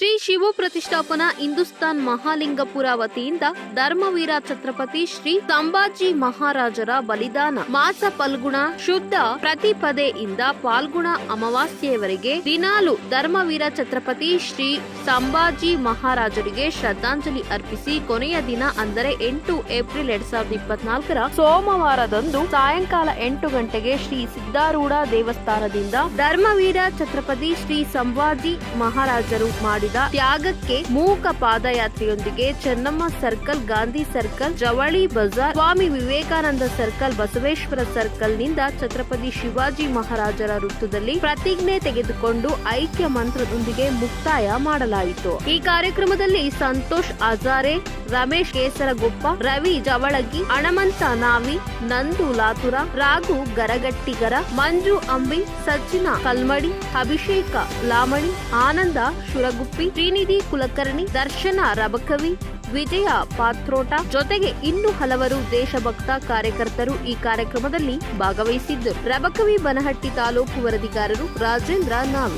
ಶ್ರೀ ಶಿವ ಪ್ರತಿಷ್ಠಾಪನಾ ಹಿಂದೂಸ್ತಾನ್ ಮಹಾಲಿಂಗಪುರ ವತಿಯಿಂದ ಧರ್ಮವೀರ ಛತ್ರಪತಿ ಶ್ರೀ ಸಂಭಾಜಿ ಮಹಾರಾಜರ ಬಲಿದಾನ. ಮಾಸ ಫಲ್ಗುಣ ಶುದ್ಧ ಪ್ರತಿಪದೆಯಿಂದ ಪಾಲ್ಗುಣ ಅಮಾವಾಸ್ಯೆಯವರೆಗೆ ದಿನಾಲು ಧರ್ಮವೀರ ಛತ್ರಪತಿ ಶ್ರೀ ಸಂಭಾಜಿ ಮಹಾರಾಜರಿಗೆ ಶ್ರದ್ಧಾಂಜಲಿ ಅರ್ಪಿಸಿ ಕೊನೆಯ ದಿನ ಅಂದರೆ ಎಂಟು ಏಪ್ರಿಲ್ ಎರಡ್ ಸಾವಿರದ ಇಪ್ಪತ್ನಾಲ್ಕರ ಸೋಮವಾರದಂದು ಸಾಯಂಕಾಲ ಎಂಟು ಗಂಟೆಗೆ ಶ್ರೀ ಸಿದ್ಧಾರೂಢ ದೇವಸ್ಥಾನದಿಂದ ಧರ್ಮವೀರ ಛತ್ರಪತಿ ಶ್ರೀ ಸಂಭಾಜಿ ಮಹಾರಾಜರು ಮಾಡಿದ ತ್ಯಾಗಕ್ಕೆ ಮೂಕ ಪಾದಯಾತ್ರೆಯೊಂದಿಗೆ ಚೆನ್ನಮ್ಮ ಸರ್ಕಲ್, ಗಾಂಧಿ ಸರ್ಕಲ್, ಜವಳಿ ಬಜಾರ್, ಸ್ವಾಮಿ ವಿವೇಕಾನಂದ ಸರ್ಕಲ್, ಬಸವೇಶ್ವರ ಸರ್ಕಲ್ನಿಂದ ಛತ್ರಪತಿ ಶಿವಾಜಿ ಮಹಾರಾಜರ ವೃತ್ತದಲ್ಲಿ ಪ್ರತಿಜ್ಞೆ ತೆಗೆದುಕೊಂಡು ಐಕ್ಯ ಮಂತ್ರದೊಂದಿಗೆ ಮುಕ್ತಾಯ ಮಾಡಲಾಯಿತು. ಈ ಕಾರ್ಯಕ್ರಮದಲ್ಲಿ ಸಂತೋಷ್ ಅಜಾರೆ ರಮೇಶ್ ಕೇಸರಗೊಪ್ಪ, ರವಿ ಜವಳಗಿ, ಹಣಮಂತ ನಾವಿ, ನಂದು ಲಾತುರ, ರಾಘು ಗರಗಟ್ಟಿಗರ, ಮಂಜು ಅಂಬಿ ಸಜ್ಜಿನ ಕಲ್ಮಡಿ, ಅಭಿಷೇಕ ಲಾಮಣಿ, ಆನಂದ ಶುರಗುಪ್ಪಿ ಶ್ರೀನಿಧಿ ಕುಲಕರ್ಣಿ, ದರ್ಶನ ರಬಕವಿ, ವಿಜಯ ಪಾತ್ರೋಟ ಜೊತೆಗೆ ಇನ್ನು ಹಲವರು ದೇಶಭಕ್ತ ಕಾರ್ಯಕರ್ತರು ಈ ಕಾರ್ಯಕ್ರಮದಲ್ಲಿ ಭಾಗವಹಿಸಿದ್ದರು ರಬಕವಿ ಬನಹಟ್ಟಿ ತಾಲೂಕು ವರದಿಗಾರರು ರಾಜೇಂದ್ರ ನಾವಿ.